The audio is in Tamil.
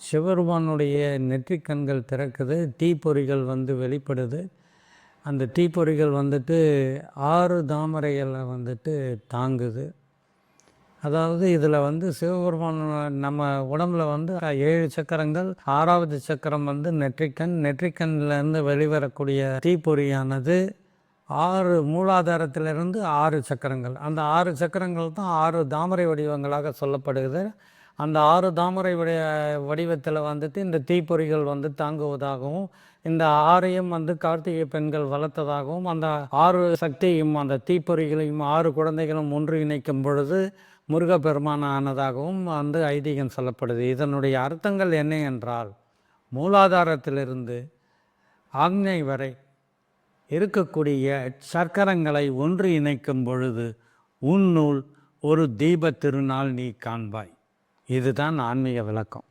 சிவபெருமானுடைய நெற்றிக்கண்கள் திறக்குது தீப்பொறிகள் வந்து வெளிப்படுது. அந்த தீப்பொறிகள் வந்துட்டு ஆறு தாமரைகளை வந்துட்டு தாங்குது. அதாவது இதில் வந்து சிவபெருமான் நம்ம உடம்புல வந்து ஏழு சக்கரங்கள் ஆறாவது சக்கரம் வந்து நெற்றிக்கண் நெற்றிக்கண்ணிலேருந்து வெளிவரக்கூடிய தீப்பொறியானது ஆறு மூலாதாரத்திலிருந்து ஆறு சக்கரங்கள். அந்த ஆறு சக்கரங்கள் தான் ஆறு தாமரை வடிவங்களாக சொல்லப்படுகிறது. அந்த ஆறு தாமரை வடி வடிவத்தில் வந்துட்டு இந்த தீப்பொறிகள் வந்து தாங்குவதாகவும் இந்த ஆறையும் வந்து கார்த்திகை பெண்கள் வளர்த்ததாகவும் அந்த ஆறு சக்தியும் அந்த தீப்பொறிகளையும் ஆறு குழந்தைகளும் ஒன்று இணைக்கும் பொழுது முருகப்பெருமான ஆனதாகவும் வந்து ஐதீகம் சொல்லப்படுது. இதனுடைய அர்த்தங்கள் என்ன என்றால் மூலாதாரத்திலிருந்து ஆக்ஞை வரை இருக்கக்கூடிய சக்கரங்களை ஒன்று இணைக்கும் பொழுது உன்னுள் ஒரு தீப திருநாள் நீ காண்பாய். இதுதான் ஆன்மீக விளக்கம்.